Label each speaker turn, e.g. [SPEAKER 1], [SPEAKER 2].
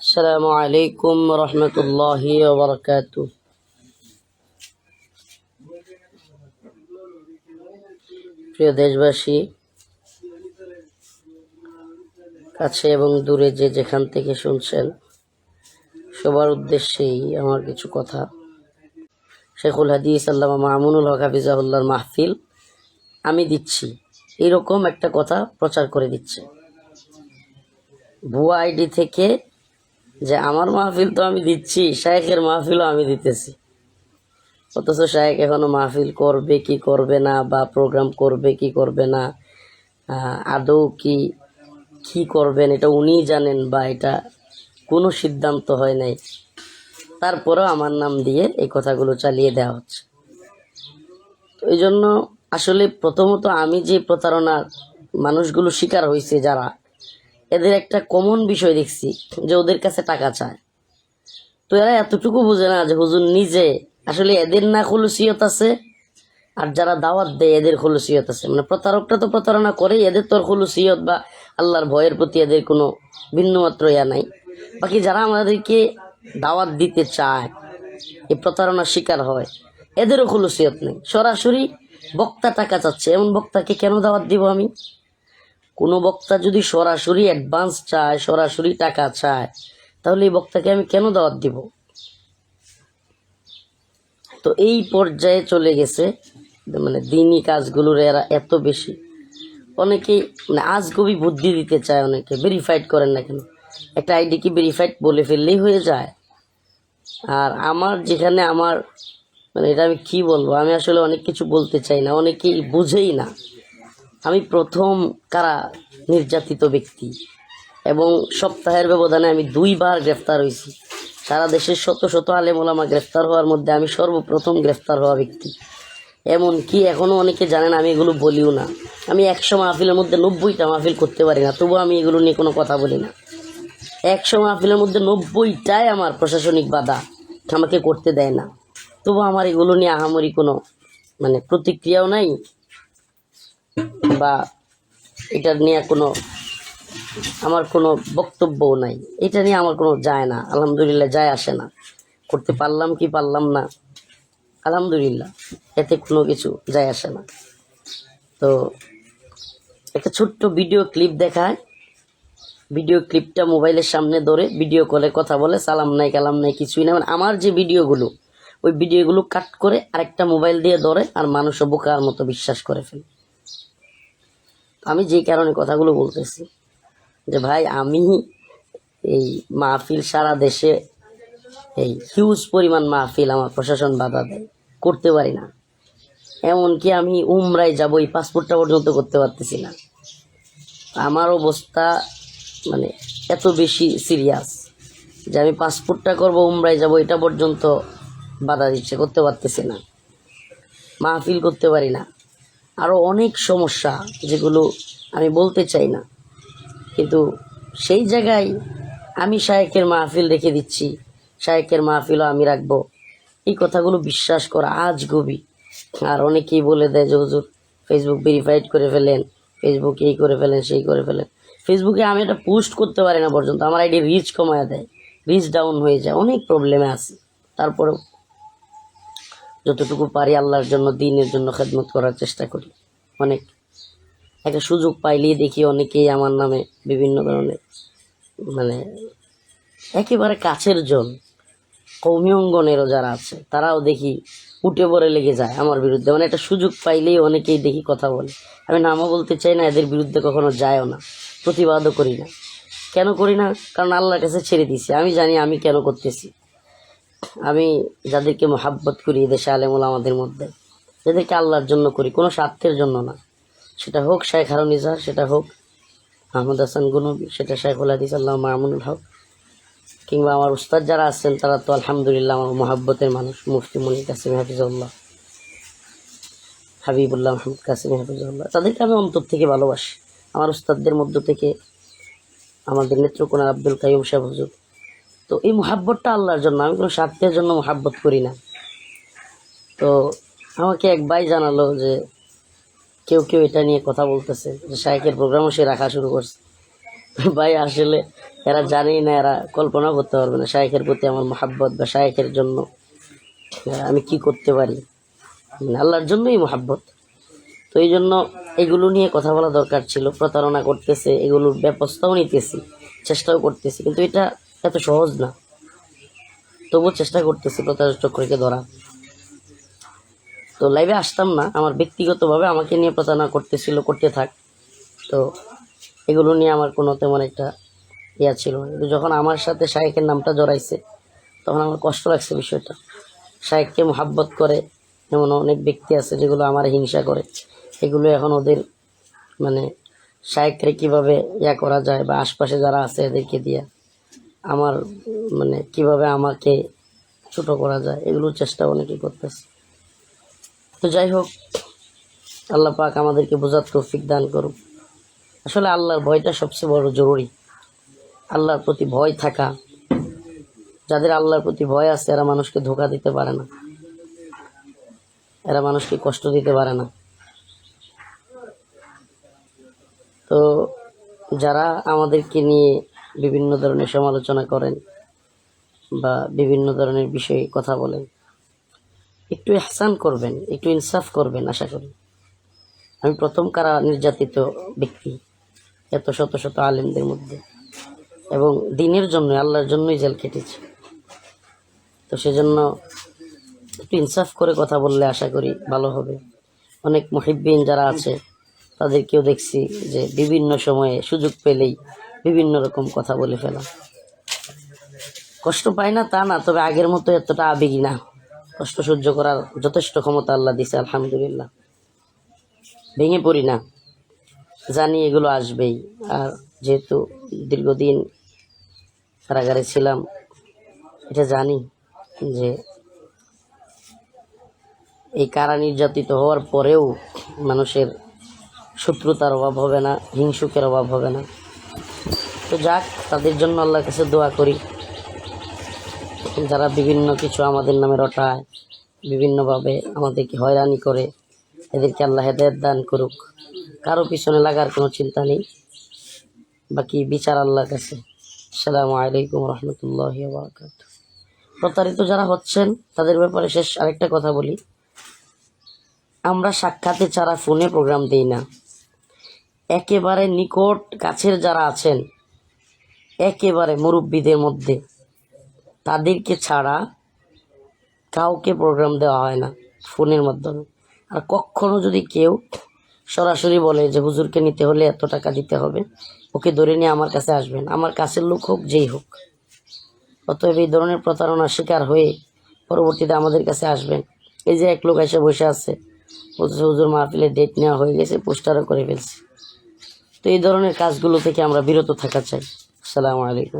[SPEAKER 1] السلام عليكم ورحمة الله وبركاته প্রিয় দেশবাসী কাছে এবং দূরে যে যেখান থেকে শুনছেন সবার উদ্দেশ্যেই আমার কিছু কথা শেখুল হাদিস আল্লামা মামুনুল হক হাফিজাহুল্লাহর মাহফিল আমি দিচ্ছি এরকম একটা কথা প্রচার করে দিচ্ছে ভুয়া আইডি থেকে যে আমার মাহফিল তো আমি দিচ্ছি, শায়েখের মাহফিলও আমি দিতেছি। অথচ শায়েখ এখনও মাহফিল করবে কি করবে না বা প্রোগ্রাম করবে কি করবে না আদৌ কি কি করবেন এটা উনিই জানেন বা এটা কোনো সিদ্ধান্ত হয় নাই। তারপরেও আমার নাম দিয়ে এই কথাগুলো চালিয়ে দেওয়া হচ্ছে। তো এই জন্য আসলে প্রথমত আমি যে প্রতারণার মানুষগুলো শিকার হয়েছে যারা এদের একটা কমন বিষয় দেখছি, যে ওদের কাছে টাকা চায়। তো এরা এতটুকু বোঝে না যে হুজুর নিজে, আসলে এদের না খুলুসিয়ত আছে, আর যারা দাওয়াত দেয় এদের খুলুসিয়ত আছে। মানে প্রতারকটা তো প্রতারণা করে এদের তোর খুলুসিয়ত বা আল্লাহর ভয়ের প্রতি এদের কোনো ভিন্নমাত্র ইয়া নাই। বাকি যারা আমাদেরকে দাওয়াত দিতে চায়, এই প্রতারণার শিকার হয়, এদেরও খুলুসিয়ত নেই। সরাসরি বক্তা টাকা চাচ্ছে, এমন বক্তাকে কেন দাওয়াত দিব আমি? কোনো বক্তা যদি সরাসরি অ্যাডভান্স চায়, সরাসরি টাকা চায়, তাহলে এই বক্তাকে আমি কেন দাওয়াত দিব? তো এই পর্যায়ে চলে গেছে মানে দিনই কাজগুলোর এরা এত বেশি। অনেকেই মানে আজ আজগবি বুদ্ধি দিতে চায় অনেকে ভেরিফাইড করেন না কেন? একটা আইডি কি ভেরিফাইড বলে ফেললেই হয়ে যায়। আর আমার যেখানে আমার মানে এটা আমি কি বলব? আমি আসলে অনেক কিছু বলতে চাই না, অনেকেই বুঝেই না। আমি প্রথম কারা নির্যাতিত ব্যক্তি। এবং সপ্তাহের ব্যবধানে আমি দুইবার গ্রেফতার হয়েছি। সারা দেশের শত শত আলেমোলামা গ্রেফতার হওয়ার মধ্যে আমি সর্বপ্রথম গ্রেফতার হওয়া ব্যক্তি। এমন কি এখনও অনেকে জানেন আমি এগুলো বলিও না। আমি একশো মাহফিলের মধ্যে নব্বইটা মাহফিল করতে পারি না, তবুও আমি এগুলো নিয়ে কোনো কথা বলি না। একশো মাহফিলের মধ্যে নব্বইটাই আমার প্রশাসনিক বাধা, আমাকে করতে দেয় না। তবু আমার এগুলো নিয়ে আহামরি কোনো মানে প্রতিক্রিয়াও নাই বা এটা নিয়ে কোনো, আমার কোনো বক্তব্যও নাই। এটা নিয়ে আমার কোনো যায় না। আলহামদুলিল্লাহ যায় আসে না। করতে পারলাম কি পারলাম না, আলহামদুলিল্লাহ, এতে কোনো কিছু যায় আসে না। তো একটা ছোট্ট ভিডিও ক্লিপ দেখায়। ভিডিও ক্লিপটা মোবাইলের সামনে ধরে ভিডিও কলে কথা বলে, সালাম নাই, কালাম নাই, কিছুই না মানে আমার যে ভিডিওগুলো, ওই ভিডিওগুলো কাট করে আরেকটা মোবাইল দিয়ে ধরে আর মানুষও বোকার মতো বিশ্বাস করে ফেলে। আমি যে কারণে কথাগুলো বলতেছি, যে ভাই আমি এই মাহফিল সারা দেশে এই হিউজ পরিমাণ মাহফিল আমার প্রশাসন বাধা দেয়, করতে পারি না। এমনকি আমি উমরায় যাব, এই পাসপোর্টটা পর্যন্ত করতে পারতেছি না। আমার অবস্থা মানে এত বেশি সিরিয়াস যে আমি পাসপোর্টটা করব, উমরায় যাব, এটা পর্যন্ত বাধা দিচ্ছে, করতে পারতেছি না। মাহফিল করতে পারি না। আরও অনেক সমস্যা যেগুলো আমি বলতে চাই না। কিন্তু সেই জায়গায় আমি শায়েকের মাহফিল রেখে দিচ্ছি, শায়েকের মাহফিলও আমি রাখব। এই কথাগুলো বিশ্বাস করা আজ গবি আর অনেকেই বলে দেয় যে, হুজুর ফেসবুক ভেরিফাইড করে ফেলেন ফেসবুকে এই করে ফেলেন, সেই করে ফেলেন। ফেসবুকে আমি এটা পোস্ট করতে পারি না পর্যন্ত, আমার আইডি রিচ কমায় দেয় রিচ ডাউন হয়ে যায়, অনেক প্রবলেমে আছে। তারপরেও যতটুকু পারি আল্লাহর জন্য, দিনের জন্য খেদমত করার চেষ্টা করি। অনেক। একটা সুযোগ পাইলেই দেখি অনেকেই আমার নামে বিভিন্ন ধরনের মানে একেবারে কাছের জন, কৌমি অঙ্গনেরও যারা আছে, তারাও দেখি উঠে পড়ে লেগে যায় আমার বিরুদ্ধে। মানে একটা সুযোগ পাইলেই অনেকেই দেখি কথা বলে। আমি নামও বলতে চাই না, এদের বিরুদ্ধে কখনো যায়ও না, প্রতিবাদও করি না। কেন করি না? কারণ আল্লাহর কাছে ছেড়ে দিছি আমি জানি আমি কেন করতেছি। আমি যাদেরকে মহাব্বত করি দেশে আলেমুল আমাদের মধ্যে যাদেরকে আল্লাহর জন্য করি, কোনো স্বার্থের জন্য না। সেটা হোক শেখ হারুন ইজাহার সেটা হোক আহমদ হাসান গুনবি, সেটা শেখুল হাদিস, আল্লাহ মামুনুল হক, কিংবা আমার উস্তাদ যারা আছেন, তারা তো আলহামদুলিল্লাহ আমার মহাব্বতের মানুষ, মুফতি মনির কাসিম হাফিজুল্লাহ হাবিবুল্লাহ মাহমুদ কাসিম হাফিজুল্লাহ তাদেরকে আমি অন্তর থেকে ভালোবাসি। আমার উস্তাদদের মধ্য থেকে আমাদের নেত্রকোনা আব্দুল কাইম সাহেব হুজুর তো এই মহাব্বতটা আল্লাহর জন্য, আমি কোনো স্বার্থের জন্য মহাব্বত করি না। তো আমাকে এক ভাই জানালো যে কেউ কেউ এটা নিয়ে কথা বলতেছে, যে শাইকের প্রোগ্রামও সে রাখা শুরু করছে। ভাই আসলে এরা জানেই না, এরা কল্পনা করতে পারবে না শায়েখের প্রতি আমার মহাব্বত বা শায়েখের জন্য আমি কি করতে পারি। আল্লাহর জন্যই মহাব্বত। তো এই জন্য এগুলো নিয়ে কথা বলা দরকার ছিল, প্রতারণা করতেছে, এগুলোর ব্যবস্থাও নিতেছি, চেষ্টাও করতেছি। কিন্তু এটা এত সহজ না। তবুও চেষ্টা করতেছি প্রতারক চক্রকে ধরা তো লাইভে আসতাম না, আমার ব্যক্তিগতভাবে আমাকে নিয়ে প্রতারণা করতেছিল, করতে থাক। তো এগুলো নিয়ে আমার কোনো তেমন একটা ইয়া ছিল কিন্তু যখন আমার সাথে শায়েকের নামটা জড়াইছে, তখন আমার কষ্ট লাগছে বিষয়টা। শায়েককে মোহাব্বত করে, এমন অনেক ব্যক্তি আছে যেগুলো আমার হিংসা করে। এগুলো এখন ওদের মানে শায়েকরে কীভাবে ইয়া করা যায় বা আশপাশে যারা আছে এদেরকে দিয়া আমার মানে কীভাবে আমাকে ছোট করা যায়, এগুলোর চেষ্টা অনেকেই করতেছে। তো যাই হোক, আল্লাহ পাক আমাদেরকে বোঝার তৌফিক দান করুক। আসলে আল্লাহর ভয়টা সবচেয়ে বড় জরুরি। আল্লাহর প্রতি ভয় থাকা, যাদের আল্লাহর প্রতি ভয় আছে, এরা মানুষকে ধোকা দিতে পারে না। এরা মানুষকে কষ্ট দিতে পারে না। তো যারা আমাদেরকে নিয়ে বিভিন্ন ধরনের সমালোচনা করেন বা বিভিন্ন ধরনের বিষয়ে কথা বলেন। একটু এহসান করবেন, একটু ইনসাফ করবেন, আশা করি। আমি প্রথম কারা নির্যাতিত ব্যক্তি, এত শত শত আলেমদের মধ্যে। এবং দিনের জন্য আল্লাহর জন্যই জেল কেটেছি তো সেজন্য একটু ইনসাফ করে কথা বললে আশা করি ভালো হবে। অনেক মহিব্বিন যারা আছে, তাদেরকেও দেখছি যে বিভিন্ন সময়ে সুযোগ পেলেই বিভিন্ন রকম কথা বলে ফেলা কষ্ট পায় না তা না, তবে আগের মতো এতটা আবেগী না। কষ্ট সহ্য করার যথেষ্ট ক্ষমতা আল্লাহ দিছে, আলহামদুলিল্লাহ। ভেঙে পড়ি না। জানি এগুলো আসবেই। আর যেহেতু দীর্ঘদিন কারাগারে ছিলাম, এটা জানি যে এই কারা নির্যাতিত হওয়ার পরেও মানুষের শত্রুতার অভাব হবে না, হিংসুকের অভাব হবে না। তো যাক, তাদের জন্য আল্লাহর কাছে দোয়া করি। যারা বিভিন্ন কিছু আমাদের নামে রটায়, বিভিন্নভাবে আমাদেরকে হয়রানি করে, এদেরকে আল্লাহ হেদায়ত দান করুক। কারও পিছনে লাগার কোনো চিন্তা নেই। বাকি বিচার আল্লাহর কাছে। আসসালামু আলাইকুম রহমতুল্লাহ প্রতারিত যারা হচ্ছেন, তাদের ব্যাপারে শেষ আরেকটা কথা বলি। আমরা সাক্ষাতে ছাড়া ফোনে প্রোগ্রাম দিই না। একেবারে নিকট কাছের যারা আছেন একেবারে মুরব্বীদের মধ্যে। তাদেরকে ছাড়া কাউকে প্রোগ্রাম দেওয়া হয় না ফোনের মাধ্যমে। আর কখনো যদি কেউ সরাসরি বলে যে, হুজুরকে নিতে হলে এত টাকা দিতে হবে, ওকে ধরে নিয়ে আমার কাছে আসবেন। আমার কাছের লোক হোক, যেই হোক। অতএব এই ধরনের প্রতারণার শিকার হয়ে পরবর্তীতে আমাদের কাছে আসবেন। এই যে এক লোক এসে বসে আছে, বলতেছে, হুজুর মাহফিলের ডেট নেওয়া হয়ে গেছে পোস্টারও করে ফেলছে। তো এই ধরনের কাজগুলো থেকে আমরা বিরত থাকা চাই। আসসালামু আলাইকুম।